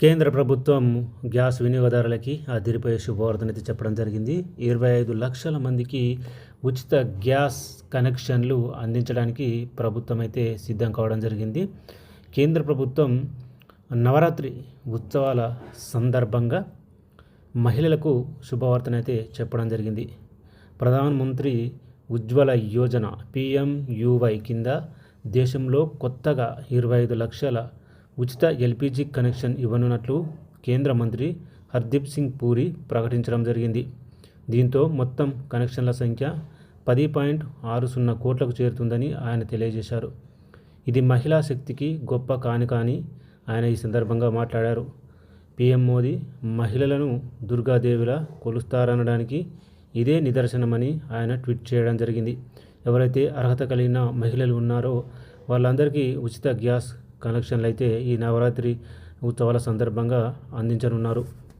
కేంద్ర ప్రభుత్వం గ్యాస్ వినియోగదారులకి అదిరిపోయే శుభవార్తనైతే చెప్పడం జరిగింది. ఇరవై ఐదు లక్షల మందికి ఉచిత గ్యాస్ కనెక్షన్లు అందించడానికి ప్రభుత్వం అయితే సిద్ధం కావడం జరిగింది. కేంద్ర ప్రభుత్వం నవరాత్రి ఉత్సవాల సందర్భంగా మహిళలకు శుభవార్తనైతే చెప్పడం జరిగింది. ప్రధానమంత్రి ఉజ్వల యోజన పిఎంయువై కింద దేశంలో కొత్తగా ఇరవై ఐదు లక్షల ఉచిత ఎల్పిజి కనెక్షన్ ఇవ్వనున్నట్లు కేంద్ర మంత్రి హర్దీప్ సింగ్ పూరి ప్రకటించడం జరిగింది. దీంతో మొత్తం కనెక్షన్ల సంఖ్య పది పాయింట్ ఆరు సున్నా కోట్లకు చేరుతుందని ఆయన తెలియజేశారు. ఇది మహిళా శక్తికి గొప్ప కానుక అని ఆయన ఈ సందర్భంగా మాట్లాడారు. పీఎం మోదీ మహిళలను దుర్గాదేవిలా కొలుస్తారనడానికి ఇదే నిదర్శనమని ఆయన ట్వీట్ చేయడం జరిగింది. ఎవరైతే అర్హత కలిగిన మహిళలు ఉన్నారో వాళ్ళందరికీ ఉచిత గ్యాస్ కనెక్షన్లు అయితే ఈ నవరాత్రి ఉత్సవాల సందర్భంగా అందించనున్నారు.